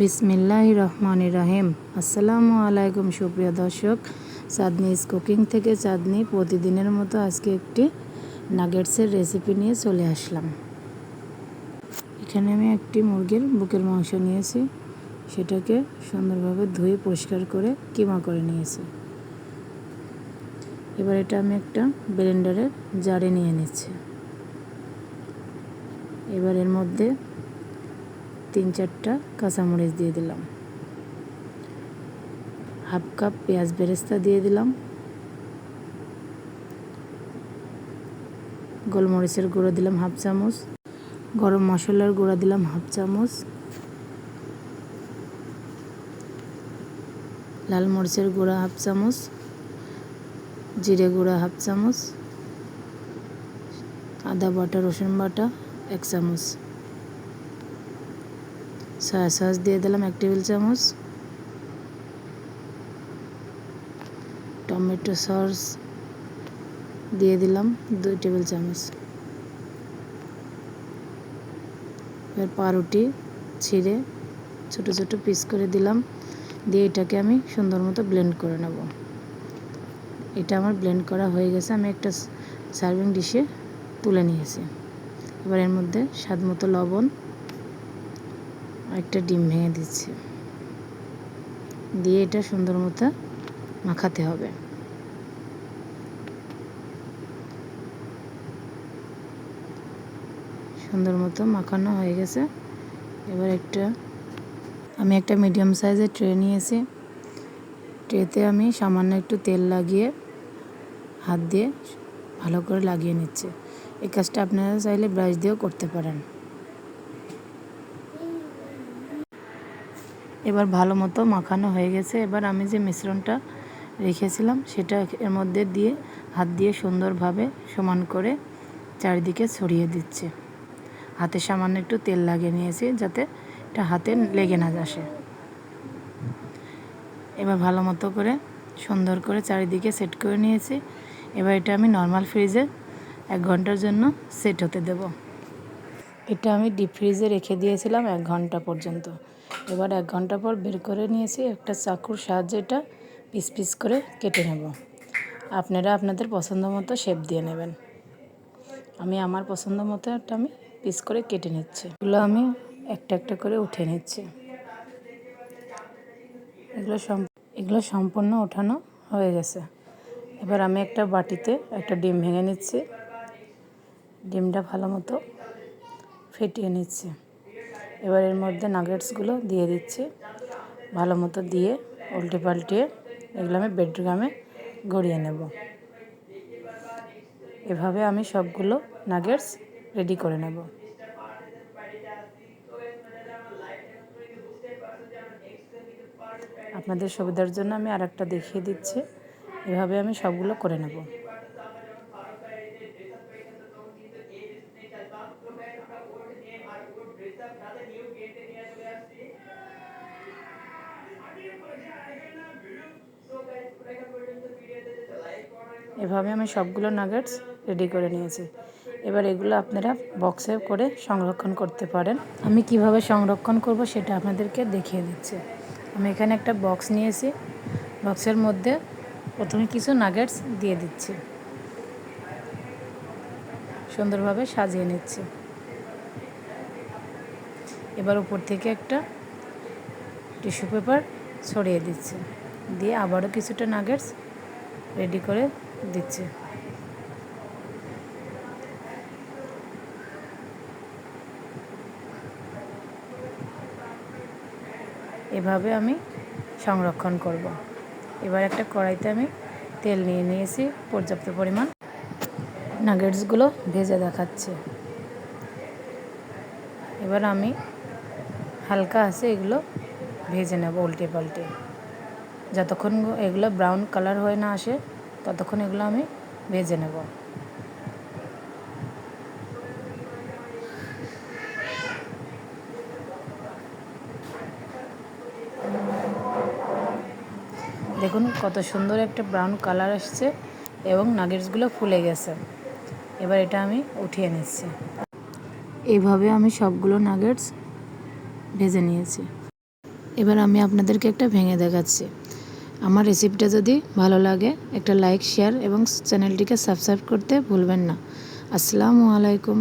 বিসমিল্লাহ রহমান রাহিম আসসালামু আলাইকুম, সুপ্রিয় দর্শক। চাঁদনিজ কুকিং থেকে চাঁদনি প্রতিদিনের মতো আজকে একটি নাগেটসের রেসিপি নিয়ে চলে আসলাম। এখানে আমি একটি মুরগির বুকের মাংস নিয়েছি। সেটাকে সুন্দরভাবে ধুয়ে পরিষ্কার করে কিমা করে নিয়েছি। এবার এটা আমি একটা ব্লেন্ডারের জারে নিয়ে নিচ্ছি। এবার এর মধ্যে তিন চারটা কাঁচামরিচ দিয়ে দিলাম। হাফ কাপ পেঁয়াজ বেরেস্তা দিয়ে দিলাম। গোলমরিচের গুঁড়ো দিলাম হাফ চামচ। গরম মশলার গুঁড়া দিলাম হাফ চামচ। লাল মরিচের গুঁড়া হাফ চামচ। জিরে গুঁড়া হাফ চামচ। আদা বাটা, রসুন বাটা এক চামচ। সয়া সস দিয়ে দিলাম এক টেবিল চামচ। টমেটো সস দিয়ে দিলাম দুই টেবিল চামচ। এবার পাউরুটি ছিঁড়ে ছোট ছোট পিস করে দিলাম। দিয়ে এটাকে আমি সুন্দর মতো ব্লেন্ড করে নেব। এটা আমার ব্লেন্ড করা হয়ে গেছে। আমি একটা সার্ভিং ডিশে তুলে নিয়েছি। এবার এর মধ্যে স্বাদ মতো লবণ একটা ডিম ভেঙে দিচ্ছি। দিয়ে এটা সুন্দর মতো মাখাতে হবে। সুন্দর মতো মাখানো হয়ে গেছে। এবার একটা, আমি একটা মিডিয়াম সাইজের ট্রে নিয়েছি। ট্রেতে আমি সামান্য একটু তেল লাগিয়ে হাত দিয়ে ভালো করে লাগিয়ে নিচ্ছে। এই কাজটা আপনারা চাইলে ব্রাশ দিয়েও করতে পারেন। এবার ভালো মতো মাখানো হয়ে গেছে। এবার আমি যে মিশ্রণটা রেখেছিলাম, সেটা এর মধ্যে দিয়ে হাত দিয়ে সুন্দরভাবে সমান করে চারিদিকে ছড়িয়ে দিচ্ছে। হাতে সামান্য একটু তেল লাগিয়ে নিয়েছি যাতে এটা হাতে লেগে না আসে। এবার ভালো মতো করে সুন্দর করে চারিদিকে সেট করে নিয়েছি। এবার এটা আমি নর্মাল ফ্রিজে এক ঘণ্টার জন্য সেট হতে দেব। এটা আমি ডিপ ফ্রিজে রেখে দিয়েছিলাম এক ঘণ্টা পর্যন্ত। এবার এক ঘণ্টা পর বের করে নিয়েছি একটা চাকুর সাহায্যে এটা পিস পিস করে কেটে নেব। আপনারা আপনাদের পছন্দ মতো শেপ দিয়ে নেবেন। আমি আমার পছন্দ মতো একটা আমি পিস করে কেটে নিচ্ছি। এগুলো আমি একটা একটা করে উঠে নিচ্ছি। এগুলো এগুলো সম্পূর্ণ ওঠানো হয়ে গেছে। এবার আমি একটা বাটিতে একটা ডিম ভেঙে নিচ্ছি। ডিমটা ভালো মতো ফেটিয়ে নিচ্ছি। এবার এর মধ্যে নাগেটসগুলো দিয়ে দিচ্ছি। ভালো মতো দিয়ে উল্টে পাল্টিয়ে এগুলো আমি বেডরুমে গড়িয়ে নেব। এভাবে আমি সবগুলো নাগেটস রেডি করে নেব। আপনাদের সুবিধার জন্য আমি আরেকটা দেখিয়ে দিচ্ছি। এভাবে আমি সবগুলো করে নেব। এভাবে আমি সবগুলো নাগেটস রেডি করে নিয়েছি। এবার এগুলো আপনারা বক্সে করে সংরক্ষণ করতে পারেন। আমি কীভাবে সংরক্ষণ করব সেটা আপনাদেরকে দেখিয়ে দিচ্ছি। আমি এখানে একটা বক্স নিয়েছি। বক্সের মধ্যে প্রথমে কিছু নাগেটস দিয়ে দিচ্ছি। সুন্দরভাবে সাজিয়ে নিচ্ছি। এবার উপর থেকে একটা টিস্যু পেপার ছড়িয়ে দিচ্ছে। দিয়ে আবারও কিছুটা নাগেটস রেডি করে দিচ্ছে। এভাবে আমি সংরক্ষণ করব। এবার একটা কড়াইতে আমি তেল নিয়ে নিয়েছি, পর্যাপ্ত পরিমাণ নাগেটসগুলো ভেজে দেখাচ্ছে। এবার আমি হালকা আছে, এগুলো ভেজে নেব উল্টে পাল্টে। যতক্ষণ এগুলো ব্রাউন কালার হয়ে না আসে, ততক্ষণ এগুলো আমি ভেজে নেব। দেখুন কত সুন্দর একটা ব্রাউন কালার আসছে এবং নাগেটসগুলো ফুলে গেছে। এবার এটা আমি উঠিয়ে নিচ্ছি। এইভাবে আমি সবগুলো নাগেটস ভেজে নিয়েছি। এবার আমি আপনাদেরকে একটা ভেঙে দেখাচ্ছি। আমার রেসিপিটা যদি ভালো লাগে, একটা লাইক শেয়ার এবং চ্যানেলটিকে সাবস্ক্রাইব করতে ভুলবেন না। আসসালামু আলাইকুম।